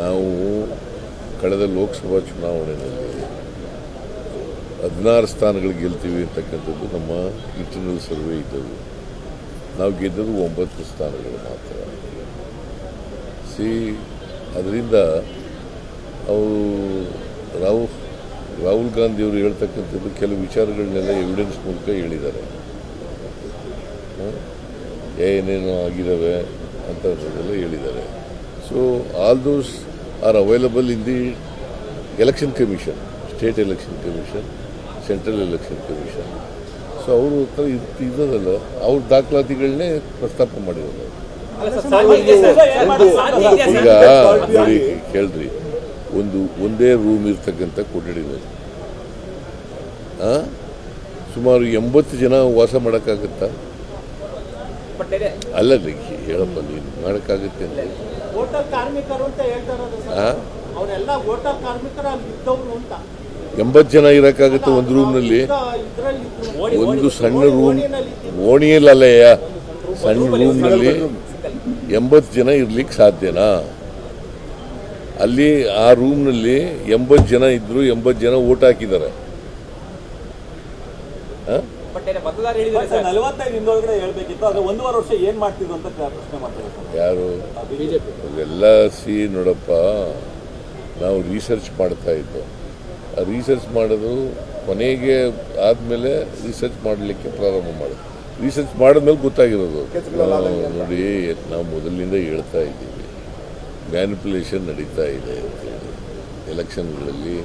ನಾವು ಕಳೆದ ಲೋಕಸಭಾ ಚುನಾವಣೆಯಲ್ಲಿ ಹದಿನಾರು ಸ್ಥಾನಗಳು ಗೆಲ್ತೀವಿ ಅಂತಕ್ಕಂಥದ್ದು ನಮ್ಮ ಇಂಟರ್ನಲ್ ಸರ್ವೆ ಇದ್ದವು ನಾವು ಗೆದ್ದದ್ದು ಒಂಬತ್ತು ಸ್ಥಾನಗಳು ಮಾತ್ರ. ಸಿ, ಅದರಿಂದ ಅವರು ರಾಹುಲ್ ರಾಹುಲ್ ಗಾಂಧಿಯವರು ಹೇಳ್ತಕ್ಕಂಥದ್ದು ಕೆಲವು ವಿಚಾರಗಳನ್ನೆಲ್ಲ ಎವಿಡೆನ್ಸ್ ಮೂಲಕ ಹೇಳಿದ್ದಾರೆ? ಏನೇನೋ ಆಗಿದ್ದಾವೆ ಅಂತ ಹೇಳಿದ್ದಾರೆ. All those are available in the election commission state election commission central election commission so ಅವರು ಹತ್ರ ಇದ್- ಇದ್ದದಲ್ಲ ಅವ್ರ ದಾಖಲಾತಿಗಳನ್ನೇ ಪ್ರಸ್ತಾಪ ಮಾಡಿರೋದು. ಈಗ ನೋಡಿ ಕೇಳ್ರಿ. ಒಂದು ಒಂದೇ ರೂಮ್ ಇರ್ತಕ್ಕಂಥ ಕೊಠಡಿಗಳು. ಆ? ಸುಮಾರು ಎಂಬತ್ತು ಜನ ವಾಸ ಮಾಡೋಕ್ಕಾಗತ್ತಾ? ಅಲ್ಲ ರೀ, ಹೇಳಪ್ಪ ನೀನು ಮಾಡೋಕ್ಕಾಗತ್ತೆ ಅಂತ. ಹೋಟೆಲ್ ಕಾರ್ಮಿಕರು ಅಂತ ಹೇಳ್ತಾ ಇರೋದು ಸರ್. ಅವರೆಲ್ಲ ಹೋಟೆಲ್ ಕಾರ್ಮಿಕರು ಅಲ್ಲಿ ಇದ್ದವ್ರು ಅಂತ. ಎಂಬತ್ತು ಜನ ಇರೋಕ್ಕಾಗತ್ತೆ ಒಂದು ರೂಮ್ನಲ್ಲಿ? ಒಂದು ಸಣ್ಣ ರೂಮ್ ಓಣಿಯಲ್ಲಯ್ಯ ಸಣ್ಣ ರೂಮ್ನಲ್ಲಿ ಎಂಬತ್ತು ಜನ ಇರ್ಲಿಕ್ಕೆ ಸಾಧ್ಯನಾ? ಅಲ್ಲಿ ಆ ರೂಮ್ನಲ್ಲಿ ಎಂಬತ್ತು ಜನ ಇದ್ರು ಎಂಬತ್ತು ಜನ ಓಟ್ ಹಾಕಿದ್ದಾರೆ. ಆ? ಯಾರು? ಎಲ್ಲ ಅದೆಲ್ಲ ಸಿ ನೋಡಪ್ಪ ನಾವು ರಿಸರ್ಚ್ ಮಾಡ್ತಾ ಇದ್ದೋ. ಆ ರಿಸರ್ಚ್ ಮಾಡೋದು ಕೊನೆಗೆ ಆದಮೇಲೆ ರಿಸರ್ಚ್ ಮಾಡಲಿಕ್ಕೆ ಪ್ರಾರಂಭ ಮಾಡೋದು ರಿಸರ್ಚ್ ಮಾಡಿದ್ಮೇಲೆ ಗೊತ್ತಾಗಿರೋದು. ನಾವು ನೋಡಿ ನಾವು ಮೊದಲಿನಿಂದ ಹೇಳ್ತಾ ಇದ್ದೀವಿ. ಮ್ಯಾನಿಪುಲೇಷನ್ ನಡೀತಾ ಇದೆ ಅಂತೇಳಿ ಎಲೆಕ್ಷನ್ಗಳಲ್ಲಿ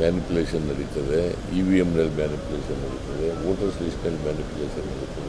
ಮ್ಯಾನಿಪುಲೇಷನ್ ನಡೀತದೆ ಇ ವಿ ಎಮ್ನಲ್ಲಿ ಮ್ಯಾನಿಪುಲೇಷನ್ ನಡೀತದೆ ವೋಟರ್ಸ್ ಲಿಸ್ಟ್ನಲ್ಲಿ ಮ್ಯಾನಿಪುಲೇಷನ್ ನಡೀತದೆ.